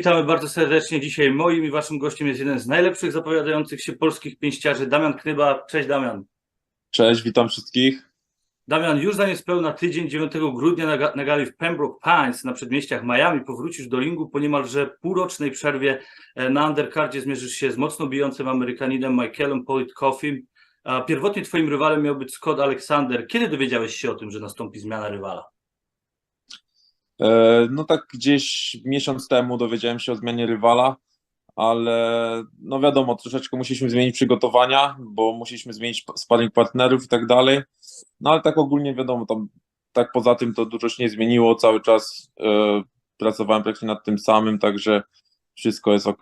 witamy bardzo serdecznie. Dzisiaj moim i waszym gościem jest jeden z najlepszych zapowiadających się polskich pięściarzy, Damian Knyba. Cześć Damian. Cześć, witam wszystkich. Damian, już za niespełna tydzień, 9 grudnia na, ga- na gali w Pembroke Pines na przedmieściach Miami powrócisz do ringu po niemalże półrocznej przerwie. E, Na undercardzie zmierzysz się z mocno bijącym Amerykaninem Michaelem Politkoffim. Pierwotnie twoim rywalem miał być Scott Alexander. Kiedy dowiedziałeś się o tym, że nastąpi zmiana rywala? E, No tak gdzieś miesiąc temu dowiedziałem się o zmianie rywala, ale no wiadomo, troszeczkę musieliśmy zmienić przygotowania, bo musieliśmy zmienić pa- sparring partnerów i tak dalej. No ale tak ogólnie wiadomo, tam tak poza tym to dużo się nie zmieniło, cały czas e, pracowałem praktycznie nad tym samym, także wszystko jest ok.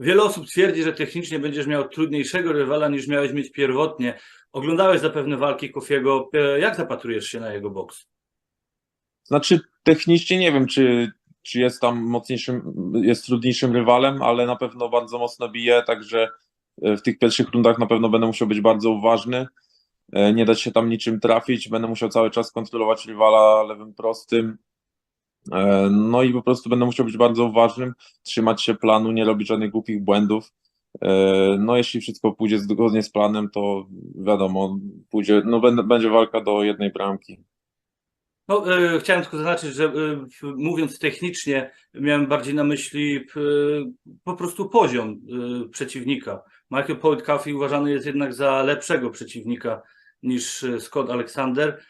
Wiele osób twierdzi, że technicznie będziesz miał trudniejszego rywala niż miałeś mieć pierwotnie. Oglądałeś zapewne walki Kofiego. E, Jak zapatrujesz się na jego boks? Znaczy, technicznie nie wiem, czy, czy jest tam mocniejszym, jest trudniejszym rywalem, ale na pewno bardzo mocno bije, także e, w tych pierwszych rundach na pewno będę musiał być bardzo uważny. E, Nie dać się tam niczym trafić, będę musiał cały czas kontrolować rywala lewym prostym. E, No i po prostu będę musiał być bardzo uważnym, trzymać się planu, nie robić żadnych głupich błędów. No, jeśli wszystko pójdzie zgodnie z planem, to wiadomo, pójdzie, no, będzie walka do jednej bramki. No, e, chciałem tylko zaznaczyć, że e, mówiąc technicznie, miałem bardziej na myśli e, po prostu poziom przeciwnika. Michael Poitkafi uważany jest jednak za lepszego przeciwnika niż Scott Alexander.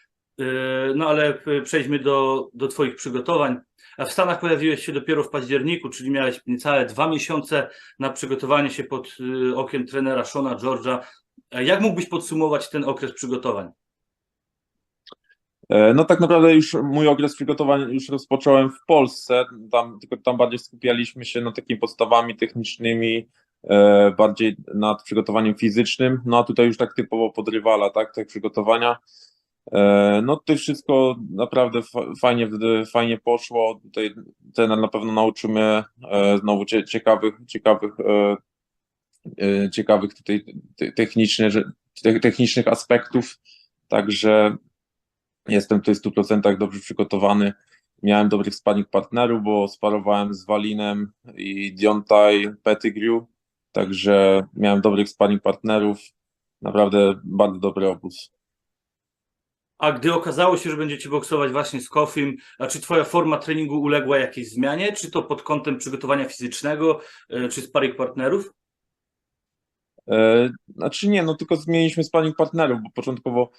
No ale przejdźmy do, do Twoich przygotowań. W Stanach pojawiłeś się dopiero w październiku, czyli miałeś niecałe dwa miesiące na przygotowanie się pod okiem trenera Shona George'a. Jak mógłbyś podsumować ten okres przygotowań? E, No tak naprawdę już mój okres przygotowań już rozpocząłem w Polsce, tam, tylko tam bardziej skupialiśmy się nad takimi podstawami technicznymi, e, bardziej nad przygotowaniem fizycznym, no a tutaj już tak typowo pod rywala, tak, te przygotowania. E, No tutaj wszystko naprawdę fa- fajnie, fajnie poszło, tutaj trener na pewno nauczył mnie znowu cie- ciekawych, ciekawych, ciekawych tutaj te- technicznych, technicznych aspektów, także Jestem w 100% dobrze przygotowany. Miałem dobrych sparring partnerów, bo sparowałem z Walinem i Diontaj Pettigrew, także miałem dobrych sparring partnerów. Naprawdę bardzo dobry obóz. A gdy okazało się, że będziecie boksować właśnie z Kofim, czy twoja forma treningu uległa jakiejś zmianie? Czy to pod kątem przygotowania fizycznego, e, czy sparring partnerów? E, Znaczy nie, no tylko zmieniliśmy sparring partnerów, bo początkowo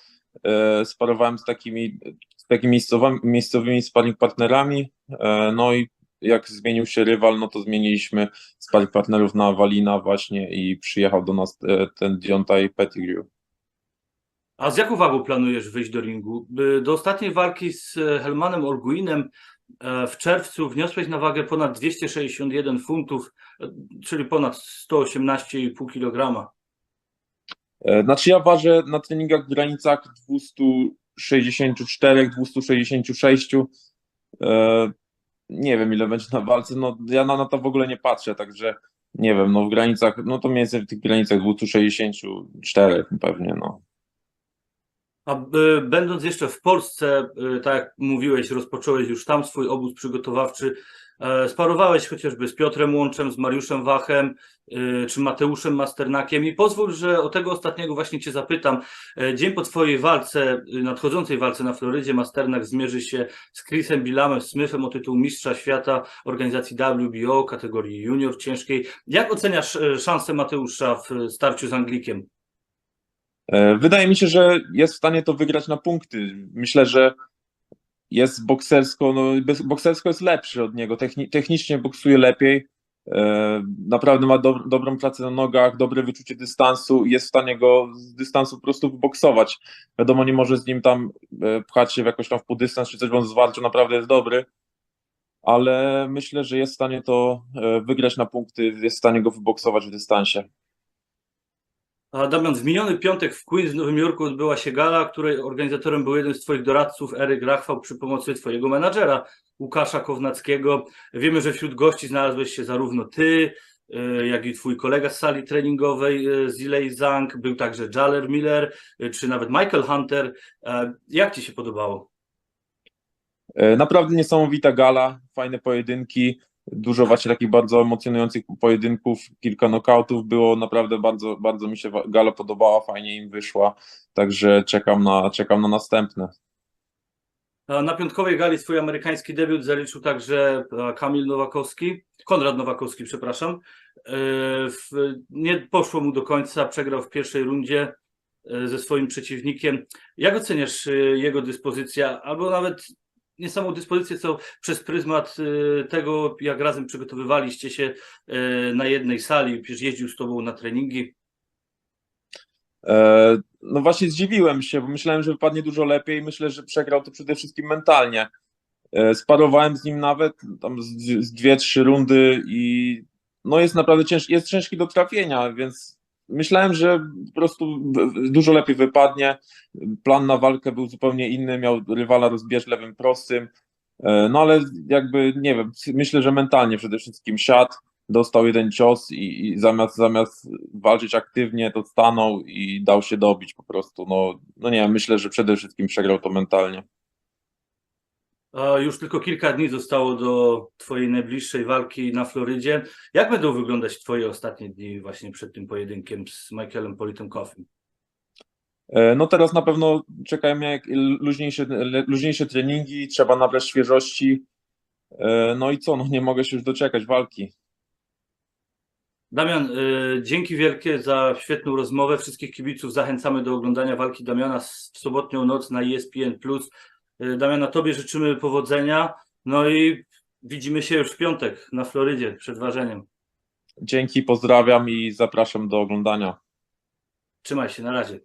e, sparowałem z takimi, z takimi miejscowymi, miejscowymi sparring partnerami, e, no i jak zmienił się rywal, no to zmieniliśmy sparring partnerów na Walina właśnie i przyjechał do nas ten Diontaj Pettigrew. A z jaką wagą planujesz wyjść do ringu? Do ostatniej walki z Helmanem Olguinem e, w czerwcu wniosłeś na wagę ponad 261 funtów, e, czyli ponad 118,5 kg. E, Znaczy ja ważę na treningach w granicach 264-266. E, Nie wiem ile będzie na walce, no ja na, na to w ogóle nie patrzę, także nie wiem, no w granicach, no to mniej więcej w tych granicach 264 pewnie, no. A e, będąc jeszcze w Polsce, e, tak jak mówiłeś, rozpocząłeś już tam swój obóz przygotowawczy. e, Sparowałeś chociażby z Piotrem Łączem, z Mariuszem Wachem e, czy Mateuszem Masternakiem. I pozwól, że o tego ostatniego właśnie Cię zapytam. E, Dzień po Twojej walce, nadchodzącej walce na Florydzie, Masternak zmierzy się z Chrisem Billamem Smithem o tytuł Mistrza Świata organizacji WBO kategorii junior ciężkiej. Jak oceniasz e, szanse Mateusza w starciu z Anglikiem? E, Wydaje mi się, że jest w stanie to wygrać na punkty. Myślę, że jest boksersko, no boksersko jest lepszy od niego, Techni technicznie boksuje lepiej, e, naprawdę ma dob dobrą pracę na nogach, dobre wyczucie dystansu i jest w stanie go z dystansu po prostu wyboksować. Wiadomo, nie może z nim tam e, pchać się w jakoś tam w półdystans czy coś, bo on zwarciu naprawdę jest dobry, ale myślę, że jest w stanie to wygrać na punkty, jest w stanie go wyboksować w dystansie. Damian, w miniony piątek w Queens w Nowym Jorku odbyła się gala, której organizatorem był jeden z Twoich doradców, Eryk Rachwał, przy pomocy Twojego menadżera, Łukasza Kownackiego. Wiemy, że wśród gości znalazłeś się zarówno Ty, e, jak i Twój kolega z sali treningowej, e, Zilei Zhang, był także Jaler Miller, e, czy nawet Michael Hunter. Jak Ci się podobało? Naprawdę niesamowita gala, fajne pojedynki. Dużo właśnie takich bardzo emocjonujących pojedynków, kilka knockoutów było, naprawdę bardzo, bardzo mi się gala podobała, fajnie im wyszła, także czekam na, czekam na następne. Na piątkowej gali swój amerykański debiut zaliczył także e, Kamil Nowakowski, Konrad Nowakowski, przepraszam. E, Nie poszło mu do końca, przegrał w pierwszej rundzie e, ze swoim przeciwnikiem. Jak oceniasz jego dyspozycję, albo nawet nie samą dyspozycję, co przez pryzmat e, tego, jak razem przygotowywaliście się e, na jednej sali, przecież jeździł z tobą na treningi. E, No właśnie zdziwiłem się, bo myślałem, że wypadnie dużo lepiej. Myślę, że przegrał to przede wszystkim mentalnie. E, Sparowałem z nim nawet tam z, z dwie, trzy rundy i no jest naprawdę ciężki, jest ciężki do trafienia, więc myślałem, że po prostu dużo lepiej wypadnie. Plan na walkę był zupełnie inny, miał rywala rozbierz lewym prostym. E, No ale jakby nie wiem, myślę, że mentalnie przede wszystkim siadł, dostał jeden cios i, i zamiast, zamiast walczyć aktywnie, to stanął i dał się dobić po prostu. No, no nie myślę, że przede wszystkim przegrał to mentalnie. A Już tylko kilka dni zostało do Twojej najbliższej walki na Florydzie. Jak będą wyglądać Twoje ostatnie dni właśnie przed tym pojedynkiem z Michaelem Politem Coffin? E, No teraz na pewno czekają mnie luźniejsze, luźniejsze treningi, trzeba nabrać świeżości. E, No i co, no nie mogę się już doczekać walki. Damian, y, dzięki wielkie za świetną rozmowę. Wszystkich kibiców zachęcamy do oglądania walki Damiana w sobotnią noc na E ESPN+. Y, Damiana, Tobie życzymy powodzenia. No i widzimy się już w piątek na Florydzie przed ważeniem. Dzięki, pozdrawiam i zapraszam do oglądania. Trzymaj się, na razie.